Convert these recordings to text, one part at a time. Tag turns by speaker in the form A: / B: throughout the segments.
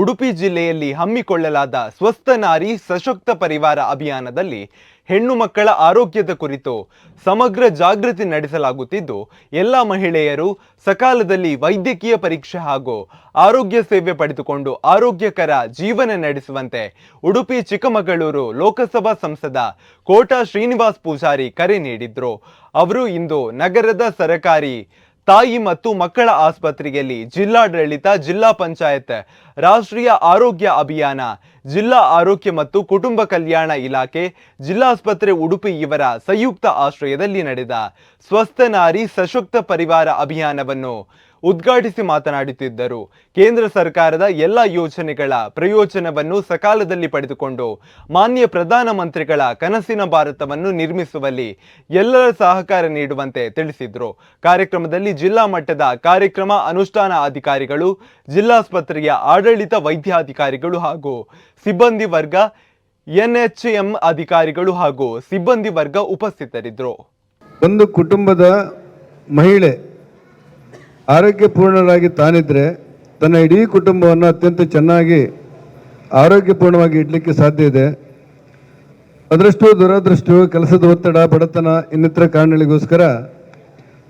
A: ಉಡುಪಿ ಜಿಲ್ಲೆಯಲ್ಲಿ ಹಮ್ಮಿಕೊಳ್ಳಲಾದ ಸ್ವಸ್ಥ ನಾರಿ ಸಶಕ್ತ ಪರಿವಾರ ಅಭಿಯಾನದಲ್ಲಿ ಹೆಣ್ಣು ಮಕ್ಕಳ ಆರೋಗ್ಯದ ಕುರಿತು ಸಮಗ್ರ ಜಾಗೃತಿ ನಡೆಸಲಾಗುತ್ತಿದ್ದು, ಎಲ್ಲ ಮಹಿಳೆಯರು ಸಕಾಲದಲ್ಲಿ ವೈದ್ಯಕೀಯ ಪರೀಕ್ಷೆ ಹಾಗೂ ಆರೋಗ್ಯ ಸೇವೆ ಪಡೆದುಕೊಂಡು ಆರೋಗ್ಯಕರ ಜೀವನ ನಡೆಸುವಂತೆ ಉಡುಪಿ ಚಿಕ್ಕಮಗಳೂರು ಲೋಕಸಭಾ ಸಂಸದ ಕೋಟಾ ಶ್ರೀನಿವಾಸ್ ಪೂಜಾರಿ ಕರೆ ನೀಡಿದ್ರು. ಅವರು ಇಂದು ನಗರದ ಸರಕಾರಿ ತಾಯಿ ಮತ್ತು ಮಕ್ಕಳ ಆಸ್ಪತ್ರೆಯಲ್ಲಿ ಜಿಲ್ಲಾಡಳಿತ, ಜಿಲ್ಲಾ ಪಂಚಾಯತ್, ರಾಷ್ಟ್ರೀಯ ಆರೋಗ್ಯ ಅಭಿಯಾನ, ಜಿಲ್ಲಾ ಆರೋಗ್ಯ ಮತ್ತು ಕುಟುಂಬ ಕಲ್ಯಾಣ ಇಲಾಖೆ, ಜಿಲ್ಲಾಸ್ಪತ್ರೆ ಉಡುಪಿ ಇವರ ಸಂಯುಕ್ತ ಆಶ್ರಯದಲ್ಲಿ ನಡೆದ ಸ್ವಸ್ಥ ನಾರಿ ಸಶಕ್ತ ಪರಿವಾರ ಅಭಿಯಾನವನ್ನು ಉದ್ಘಾಟಿಸಿ ಮಾತನಾಡುತ್ತಿದ್ದರು. ಕೇಂದ್ರ ಸರ್ಕಾರದ ಎಲ್ಲ ಯೋಜನೆಗಳ ಪ್ರಯೋಜನವನ್ನು ಸಕಾಲದಲ್ಲಿ ಪಡೆದುಕೊಂಡು ಮಾನ್ಯ ಪ್ರಧಾನಮಂತ್ರಿಗಳ ಕನಸಿನ ಭಾರತವನ್ನು ನಿರ್ಮಿಸುವಲ್ಲಿ ಎಲ್ಲರ ಸಹಕಾರ ನೀಡುವಂತೆ ತಿಳಿಸಿದರು. ಕಾರ್ಯಕ್ರಮದಲ್ಲಿ ಜಿಲ್ಲಾ ಮಟ್ಟದ ಕಾರ್ಯಕ್ರಮ ಅನುಷ್ಠಾನ ಅಧಿಕಾರಿಗಳು, ಜಿಲ್ಲಾಸ್ಪತ್ರೆಯ ಆಡಳಿತ ವೈದ್ಯಾಧಿಕಾರಿಗಳು ಹಾಗೂ ಸಿಬ್ಬಂದಿ ವರ್ಗ, ಎನ್ಎಚ್ಎಂ ಅಧಿಕಾರಿಗಳು ಹಾಗೂ ಸಿಬ್ಬಂದಿ ವರ್ಗ ಉಪಸ್ಥಿತರಿದ್ದರು.
B: ಒಂದು ಕುಟುಂಬದ ಮಹಿಳೆ ಆರೋಗ್ಯಪೂರ್ಣರಾಗಿ ತಾನಿದ್ರೆ ತನ್ನ ಇಡೀ ಕುಟುಂಬವನ್ನು ಅತ್ಯಂತ ಚೆನ್ನಾಗಿ ಆರೋಗ್ಯಪೂರ್ಣವಾಗಿ ಇಡಲಿಕ್ಕೆ ಸಾಧ್ಯ ಇದೆ. ಅದರಷ್ಟು ದುರದೃಷ್ಟು ಕೆಲಸದ ಒತ್ತಡ, ಬಡತನ, ಇನ್ನಿತರ ಕಾರಣಗಳಿಗೋಸ್ಕರ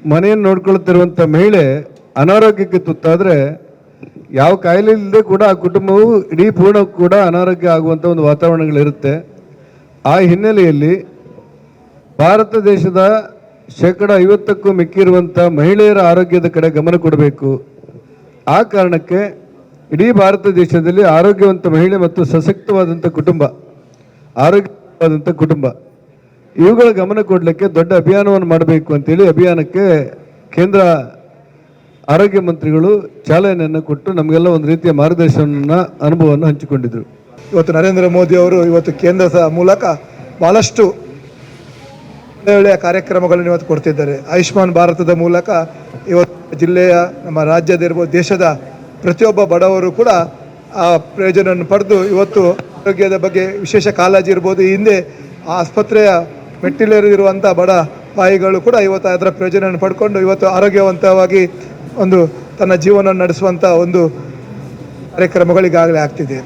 B: ಮನೆಯನ್ನು ನೋಡ್ಕೊಳ್ತಿರುವಂಥ ಮಹಿಳೆ ಅನಾರೋಗ್ಯಕ್ಕೆ ತುತ್ತಾದರೆ ಯಾವ ಕಾಯಿಲೆ ಇಲ್ಲದೆ ಕೂಡ ಆ ಕುಟುಂಬವು ಇಡೀ ಪೂರ್ಣ ಕೂಡ ಅನಾರೋಗ್ಯ ಆಗುವಂಥ ಒಂದು ವಾತಾವರಣಗಳಿರುತ್ತೆ. ಆ ಹಿನ್ನೆಲೆಯಲ್ಲಿ ಭಾರತ ದೇಶದ ಶೇಕಡ ಐವತ್ತಕ್ಕೂ ಮಿಕ್ಕಿರುವಂಥ ಮಹಿಳೆಯರ ಆರೋಗ್ಯದ ಕಡೆ ಗಮನ ಕೊಡಬೇಕು. ಆ ಕಾರಣಕ್ಕೆ ಇಡೀ ಭಾರತ ದೇಶದಲ್ಲಿ ಆರೋಗ್ಯವಂತ ಮಹಿಳೆ ಮತ್ತು ಸಶಕ್ತವಾದಂಥ ಕುಟುಂಬ ಆರೋಗ್ಯವಾದಂಥ ಕುಟುಂಬ, ಇವುಗಳ ಗಮನ ಕೊಡಲಿಕ್ಕೆ ದೊಡ್ಡ ಅಭಿಯಾನವನ್ನು ಮಾಡಬೇಕು ಅಂತೇಳಿ ಅಭಿಯಾನಕ್ಕೆ ಕೇಂದ್ರ ಆರೋಗ್ಯ ಮಂತ್ರಿಗಳು ಚಾಲನೆಯನ್ನು ಕೊಟ್ಟು ನಮಗೆಲ್ಲ ಒಂದು ರೀತಿಯ ಮಾರ್ಗದರ್ಶನ ಅನುಭವವನ್ನು ಹಂಚಿಕೊಂಡಿದ್ದರು
C: ಇವತ್ತು ನರೇಂದ್ರ ಮೋದಿ ಅವರು ಇವತ್ತು ಕೇಂದ್ರ ಮೂಲಕ ಬಹಳಷ್ಟು ಒಳ್ಳೆಯ ಒಳ್ಳೆಯ ಕಾರ್ಯಕ್ರಮಗಳನ್ನು ಇವತ್ತು ಕೊಡ್ತಿದ್ದಾರೆ. ಆಯುಷ್ಮಾನ್ ಭಾರತದ ಮೂಲಕ ಇವತ್ತು ಜಿಲ್ಲೆಯ, ನಮ್ಮ ರಾಜ್ಯದ ಇರ್ಬೋದು, ದೇಶದ ಪ್ರತಿಯೊಬ್ಬ ಬಡವರು ಕೂಡ ಆ ಪ್ರಯೋಜನವನ್ನು ಪಡೆದು ಇವತ್ತು ಆರೋಗ್ಯದ ಬಗ್ಗೆ ವಿಶೇಷ ಕಾಳಜಿ ಇರ್ಬೋದು. ಹಿಂದೆ ಆ ಆಸ್ಪತ್ರೆಯ ಮೆಟ್ಟಿಲೇರಿರುವಂಥ ಬಡ ಬಾಯಿಗಳು ಕೂಡ ಇವತ್ತು ಅದರ ಪ್ರಯೋಜನವನ್ನು ಪಡ್ಕೊಂಡು ಇವತ್ತು ಆರೋಗ್ಯವಂತವಾಗಿ ಒಂದು ತನ್ನ ಜೀವನ ನಡೆಸುವಂಥ ಒಂದು ಕಾರ್ಯಕ್ರಮಗಳಿಗಾಗಲೇ ಆಗ್ತಿದೆ.